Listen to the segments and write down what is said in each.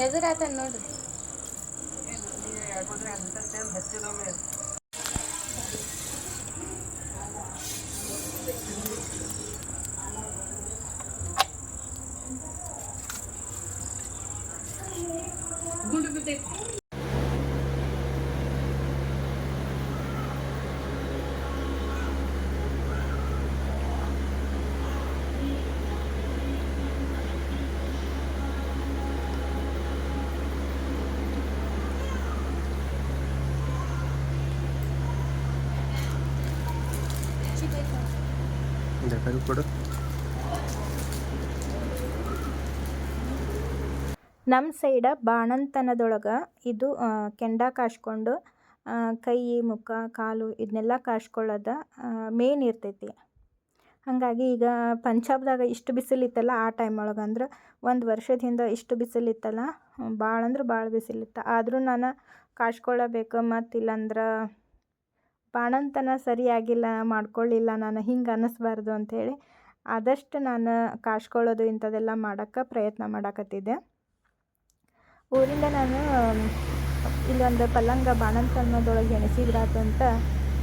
ನೆದರಾತ ನೋಡ್ರಿ ನಮ್ಮ ಸೈಡ ಬಾಣಂತನದೊಳಗೆ ಇದು ಕೆಂಡ ಕಾಶ್ಕೊಂಡು ಕೈ, ಮುಖ, ಕಾಲು ಇದನ್ನೆಲ್ಲ ಕಾಶ್ಕೊಳ್ಳೋದು ಮೇನ್ ಇರ್ತೈತಿ. ಹಾಗಾಗಿ ಈಗ ಪಂಜಾಬ್ದಾಗ ಇಷ್ಟು ಬಿಸಿಲಿತ್ತಲ್ಲ ಆ ಟೈಮ್ ಒಳಗೆ ಅಂದ್ರೆ ಒಂದು ವರ್ಷದಿಂದ ಇಷ್ಟು ಬಿಸಿಲಿತ್ತಲ್ಲ ಭಾಳ ಅಂದ್ರೆ ಭಾಳ ಬಿಸಿಲಿತ್ತ. ಆದರೂ ನಾನು ಕಾಶ್ಕೊಳ್ಳಬೇಕು ಮತ್ತು ಇಲ್ಲಂದ್ರೆ ಬಾಣಂತನ ಸರಿಯಾಗಿಲ್ಲ ಮಾಡ್ಕೊಳ್ಳಿಲ್ಲ ನಾನು ಹಿಂಗೆ ಅನ್ನಿಸ್ಬಾರ್ದು ಅಂಥೇಳಿ ಆದಷ್ಟು ನಾನು ಕಾಶ್ಕೊಳ್ಳೋದು ಇಂಥದ್ದೆಲ್ಲ ಮಾಡೋಕ್ಕೆ ಪ್ರಯತ್ನ ಮಾಡಕತ್ತಿದ್ದೆ. ಊರಿಂದ ನಾನು ಇಲ್ಲೊಂದು ಪಲ್ಲಂಗ ಅನ್ನೋದೊಳಗೆ ಅಂತ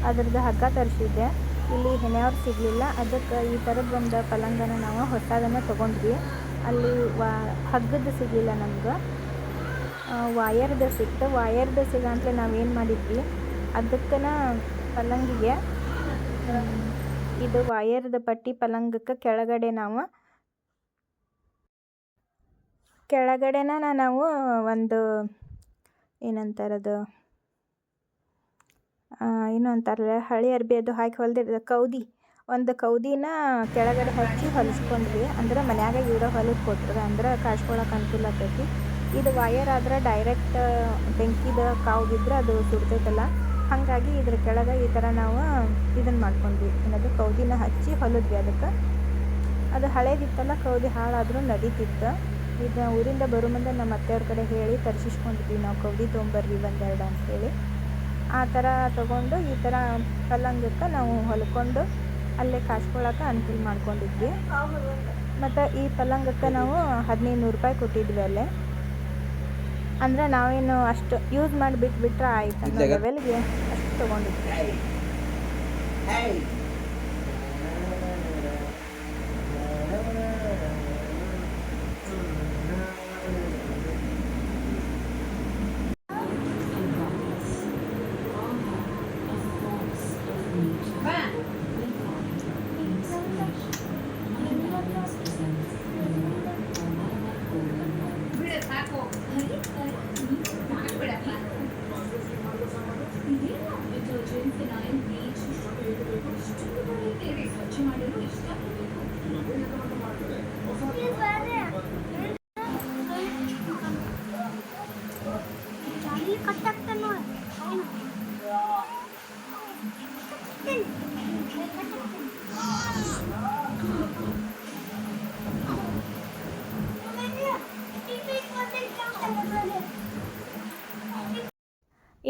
ಅದ್ರದ್ದು ಹಗ್ಗ ತರಿಸಿದ್ದೆ. ಇಲ್ಲಿ ಹೆಣೆಯವ್ರು ಸಿಗಲಿಲ್ಲ, ಅದಕ್ಕೆ ಈ ಥರದ ಒಂದು ಪಲ್ಲಂಗನ ನಾವು ಹೊಸದನ್ನು ತೊಗೊಂಡ್ವಿ. ಅಲ್ಲಿ ವಾ ಹಗ್ಗದ್ದು ಸಿಗಲಿಲ್ಲ ನಮ್ಗೆ. ವಾಯರ್ದು ಸಿಕ್ತು ವಾಯರ್ದು ಸಿಗಂತಲೇ ನಾವೇನು ಮಾಡಿದ್ವಿ, ಅದಕ್ಕನ ಪಲ್ಲಂಗಿಗೆ ಇದು ವಾಯರ್ದ ಪಟ್ಟಿ ಪಲ್ಲಂಗಕ್ಕೆ ಕೆಳಗಡೆ ನಾವು. ಕೆಳಗಡೆನ ನಾವು ಒಂದು ಏನಂತಾರದು ಏನು ಅಂತಾರಲ್ಲ, ಹಳಿ ಅರ್ಬಿ ಅದು ಹಾಕಿ ಹೊಲ್ದಿರ್ತದೆ ಕೌದಿ. ಒಂದು ಕೌದಿನ ಕೆಳಗಡೆ ಹಚ್ಚಿ ಹೊಲಿಸ್ಕೊಂಡ್ವಿ. ಅಂದ್ರೆ ಮನ್ಯಾಗ ಇವ್ರ ಹೊಲಿಗೆ ಕೊಟ್ರು, ಅಂದ್ರೆ ಕಾಶ್ಕೊಳಕ್ಕೆ ಅನುಕೂಲ ಆಗ್ತೈತಿ ಇದು ವಯರ್ ಆದ್ರೆ ಡೈರೆಕ್ಟ್ ಬೆಂಕಿದ ಕಾವು ಬಿದ್ದರೆ ಅದು ಸುಡ್ತೈತಲ್ಲ. ಹಾಗಾಗಿ ಇದ್ರ ಕೆಳಗೆ ಈ ಥರ ನಾವು ಇದನ್ನು ಮಾಡ್ಕೊಂಡ್ವಿ. ಏನದು? ಕೌದಿನ ಹಚ್ಚಿ ಹೊಲಿದ್ವಿ ಅದಕ್ಕೆ. ಅದು ಹಳೇದಿತ್ತಲ್ಲ, ಕೌದಿ ಹಾಳಾದರೂ ನಡೀತಿತ್ತು. ಇದು ಊರಿಂದ ಬರೋ ಮುಂದೆ ನಮ್ಮ ಅತ್ತೆಯವ್ರ ಕಡೆ ಹೇಳಿ ತರಿಸಿಸ್ಕೊಂಡಿದ್ವಿ ನಾವು, ಕೌದಿ ತೊಗೊಂಬರ್ರಿ ಒಂದೆರಡು ಅಂತೇಳಿ ಆ ಥರ ತೊಗೊಂಡು ಈ ಥರ ಪಲ್ಲಂಗಕ್ಕೆ ನಾವು ಹೊಲ್ಕೊಂಡು ಅಲ್ಲೇ ಕಾಸ್ಕೊಳಕ್ಕೆ ಅನುಕೂಲ ಮಾಡ್ಕೊಂಡಿದ್ವಿ. ಮತ್ತು ಈ ಪಲ್ಲಂಗಕ್ಕೆ ನಾವು ಹದಿನೈದು ನೂರು ರೂಪಾಯಿ ಕೊಟ್ಟಿದ್ವಿ ಅಲ್ಲೇ. ಅಂದರೆ ನಾವೇನು ಅಷ್ಟು ಯೂಸ್ ಮಾಡಿ ಬಿಟ್ಬಿಟ್ರೆ ಆಯ್ತು. ಅನ್ನೋ ಲೆವೆಲ್ಗೆ ಅಷ್ಟು ತೊಗೊಂಡಿದ್ವಿ.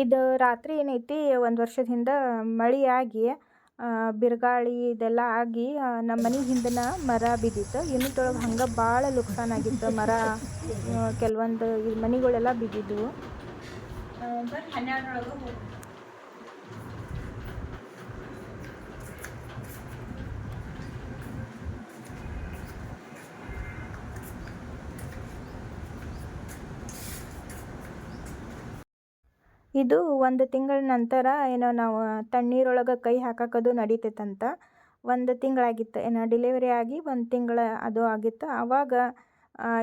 ಇದು ರಾತ್ರಿ ಏನೈತಿ, ಒಂದು ವರ್ಷದ ಹಿಂದೆ ಮಳೆ ಆಗಿ ಬಿರುಗಾಳಿ ಇದೆಲ್ಲ ಆಗಿ ನಮ್ಮ ಮನೆ ಹಿಂದನ ಮರ ಬಿದ್ದಿತ್ತು. ಯೂನಿಟ್ ಹಂಗೆ ಭಾಳ ಆಗಿತ್ತು. ಮರ ಕೆಲವೊಂದು ಇದು ಮನೆಗಳೆಲ್ಲ ಬಿದ್ದಿದ್ವು. ಇದು ಒಂದು ತಿಂಗಳ ನಂತರ ಏನೋ ನಾವು ತಣ್ಣೀರೊಳಗೆ ಕೈ ಹಾಕಕ್ಕದು ನಡೀತೈತಂತ. ಒಂದು ತಿಂಗಳಾಗಿತ್ತು. ಏನೋ ಡಿಲಿವರಿ ಆಗಿ ಒಂದು ತಿಂಗಳ ಅದು ಆಗಿತ್ತು. ಆವಾಗ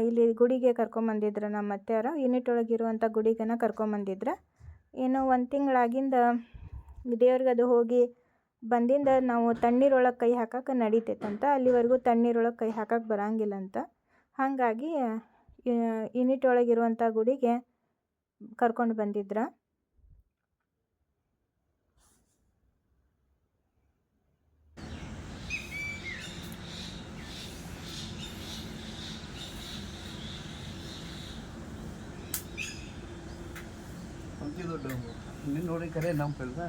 ಇಲ್ಲಿ ಗುಡಿಗೆ ಕರ್ಕೊಂಬಂದಿದ್ರು ನಮ್ಮ ಅತ್ತೆಯವರು. ಯೂನಿಟ್ ಒಳಗೆ ಇರುವಂಥ ಗುಡಿಗೆನ ಕರ್ಕೊಂಬಂದಿದ್ರು. ಏನೋ ಒಂದು ತಿಂಗಳಾಗಿಂದ ದೇವ್ರಿಗೆ ಅದು ಹೋಗಿ ಬಂದಿಂದ ನಾವು ತಣ್ಣೀರೊಳಗೆ ಕೈ ಹಾಕಕ್ಕೆ ನಡೀತೈತಂತ. ಅಲ್ಲಿವರೆಗೂ ತಣ್ಣೀರೊಳಗೆ ಕೈ ಹಾಕಕ್ಕೆ ಬರಂಗಿಲ್ಲ ಅಂತ ಹಾಗಾಗಿ ಯೂನಿಟ್ ಒಳಗಿರುವಂಥ ಗುಡಿಗೆ ಕರ್ಕೊಂಡು ಬಂದಿದ್ರು. ನೋಡಿ ಕರೆ ನಮ್ಮ ಕಲ್ದ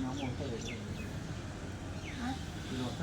ನಾವು ಹೊಸ ಇದು ಹೊಸ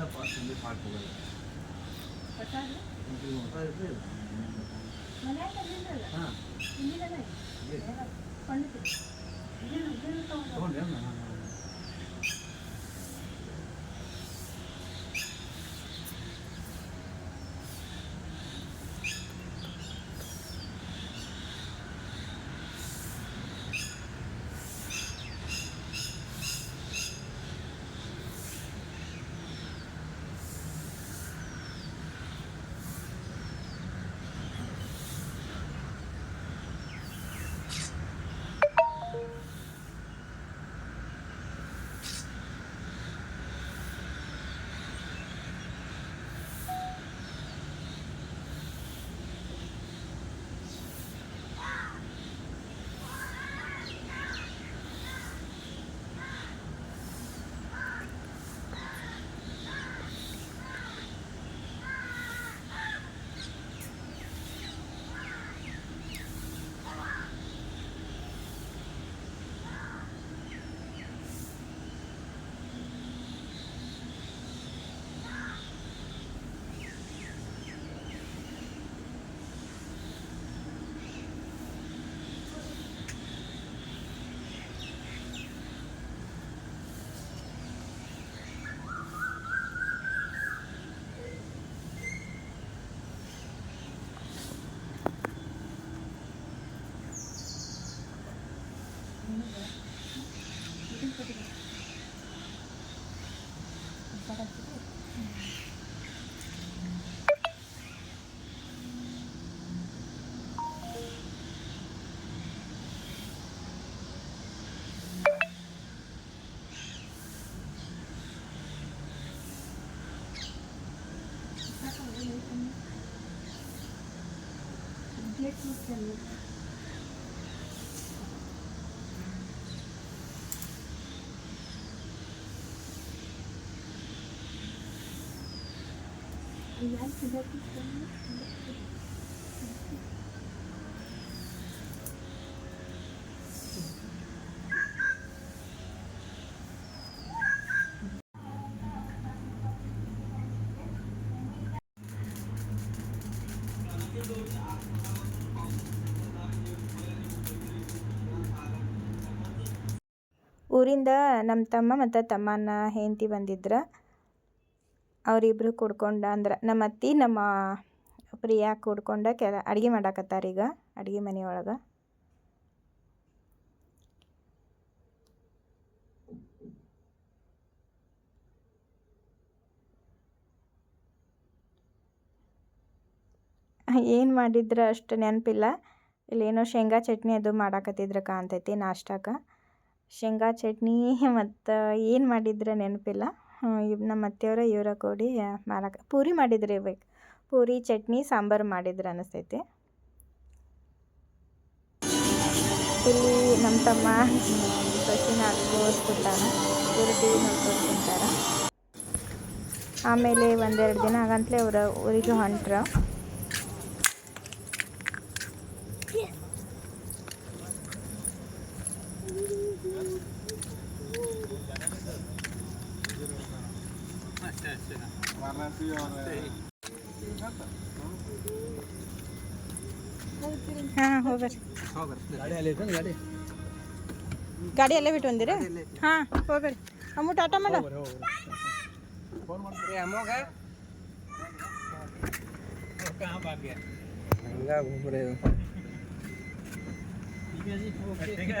Ayan, sila dito. Thank you. ಊರಿಂದ ನಮ್ಮ ತಮ್ಮ ಮತ್ತು ತಮ್ಮನ ಹೆಂಡತಿ ಬಂದಿದ್ರು. ಅವರಿಬ್ರು ಕುಡ್ಕೊಂಡ ಅಂದ್ರೆ ನಮ್ಮ ಅತ್ತಿ, ನಮ್ಮ ಪ್ರಿಯಾ ಕುಡ್ಕೊಂಡ ಕೆಲ ಅಡುಗೆ ಮಾಡಾಕತ್ತಾರ ಈಗ ಅಡುಗೆ ಮನೆಯೊಳಗೆ ಏನು ಮಾಡಿದ್ರೆ ಅಷ್ಟು ನೆನಪಿಲ್ಲ. ಇಲ್ಲೇನೋ ಶೇಂಗಾ ಚಟ್ನಿ ಅದು ಮಾಡಾಕತ್ತಿದ್ರೆ ಕಾಣ್ತೈತಿ ನಾಷ್ಟಕ್ಕೆ. ಶೇಂಗಾ ಚಟ್ನಿ ಮತ್ತು ಏನು ಮಾಡಿದ್ರೆ ನೆನಪಿಲ್ಲ. ನಮ್ಮ ಅತ್ತೆಯವ್ರು ಇವರ ಕೊಡಿ ಮಾಡಕ್ಕೆ ಪೂರಿ ಮಾಡಿದ್ರಿ ಇವಾಗ ಪೂರಿ, ಚಟ್ನಿ, ಸಾಂಬಾರು ಮಾಡಿದ್ರೆ ಅನಿಸ್ತೈತಿ. ಇಲ್ಲಿ ನಮ್ಮ ತಮ್ಮ ಸೊಸಿನ ಹಾಕೋಸ್ಬಿಟ್ಟಾನ ಇವರು ಟಿ ವಿ ನೋಡ್ಕೊಂಡು ಆಮೇಲೆ ಒಂದೆರಡು ದಿನ ಆಗಂತಲೇ ಅವರು ಊರಿಗೆ ಹೊಂಟ್ರು. ಹಾಂ ಹೋಗ್ಬರ್ರಿ ಗಾಡಿ ಅಲ್ಲಿ ಐತೆ ಗಾಡಿ ಗಾಡಿ ಅಲ್ಲೇ ಬಿಟ್ಟು ಬಂದಿರಿ ಹಾಂ ಹೋಗ್ಬರ್ರಿ ಅಮ್ಮ ಟಾಟಾ ಮಾಡ ಫೋನ್ ಮಾಡ್ತೀರಿ ಅಮ್ಮಗ ಹಂಗ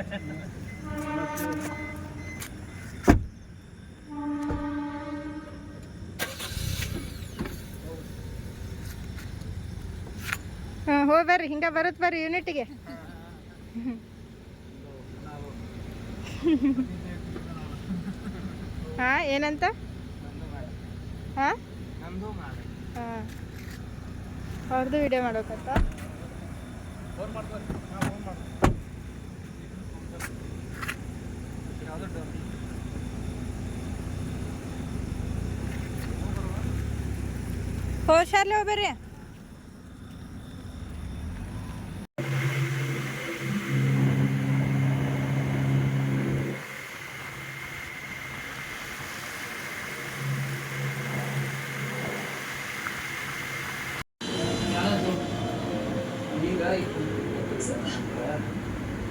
ಹೋಗಿ ಬರ್ರಿ ಹಿಂಗೆ ಬರುತ್ತೆ ಬರ್ರಿ ಯೂನಿಟಿಗೆ ಹಾಂ ಏನಂತ ಹಾಂ ನಮ್ದು ಮಾಡಿ ಹಾಂ ಅವ್ರದ್ದು ವಿಡಿಯೋ ಮಾಡೋಕತ್ತ ಫೋನ್ ಮಾಡ್ತಾರೆ ಫೋನ್ ಮಾಡ್ತಾರೆ ಯಾವ್ದು ಹುಷಾರ್ಲಿ ಹೋಗ್ಬರ್ರಿ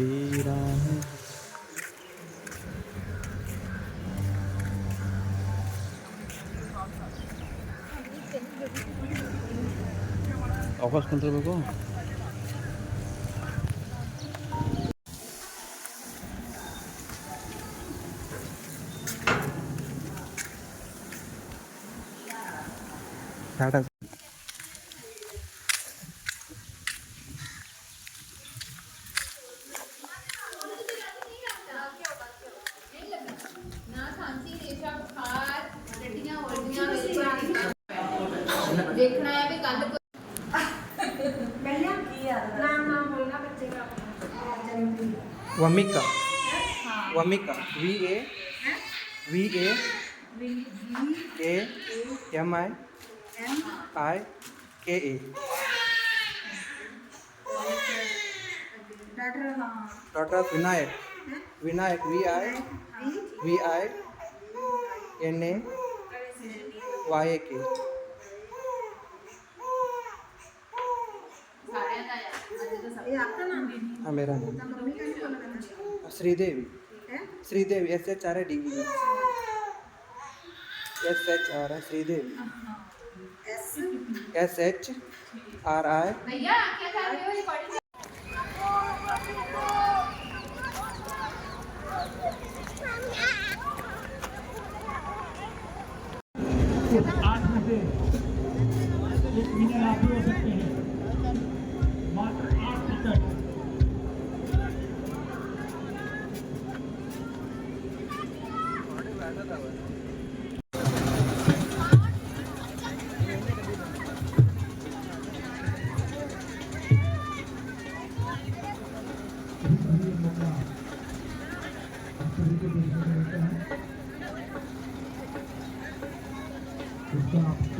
이라는 అవకాశం ఉంటుంది మీకు Vamika Vamika V A V A A M I I K A doctor Vinayak Vinayak V I V I N A Y A K हाँ मेरा नाम। Sridevi. Sridevi S H R है D V S H R है Sridevi S H R I भैया क्या कर रहे हो रिकॉर्डिंग आठ घंटे एक भी हो सकते हैं। मात्र